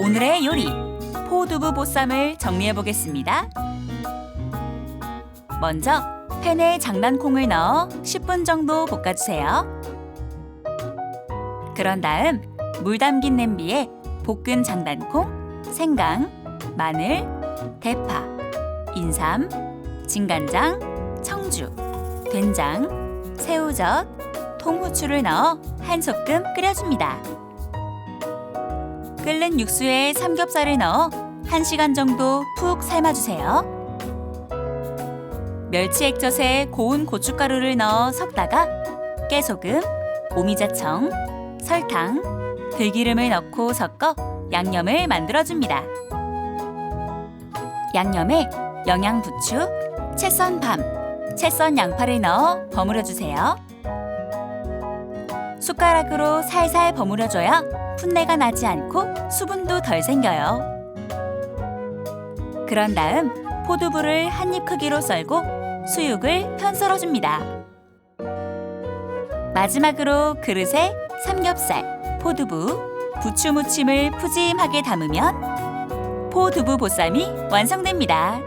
오늘의 요리 포두부 보쌈을 정리해 보겠습니다. 먼저 팬에 장난콩을 넣어 10분 정도 볶아주세요. 그런 다음 물 담긴 냄비에 볶은 장단콩, 생강, 마늘, 대파, 인삼, 진간장, 청주, 된장, 새우젓, 통후추를 넣어 한 소끔 끓여줍니다. 끓는 육수에 삼겹살을 넣어 1시간 정도 푹 삶아주세요. 멸치 액젓에 고운 고춧가루를 넣어 섞다가 깨소금, 오미자청, 설탕, 들기름을 넣고 섞어 양념을 만들어줍니다. 양념에 영양부추, 채썬 밤, 채썬 양파를 넣어 버무려주세요. 숟가락으로 살살 버무려줘야 풋내가 나지 않고 수분도 덜 생겨요. 그런 다음 포두부를 한 입 크기로 썰고 수육을 편 썰어 줍니다. 마지막으로 그릇에 삼겹살, 포두부, 부추 무침을 푸짐하게 담으면 포두부 보쌈이 완성됩니다.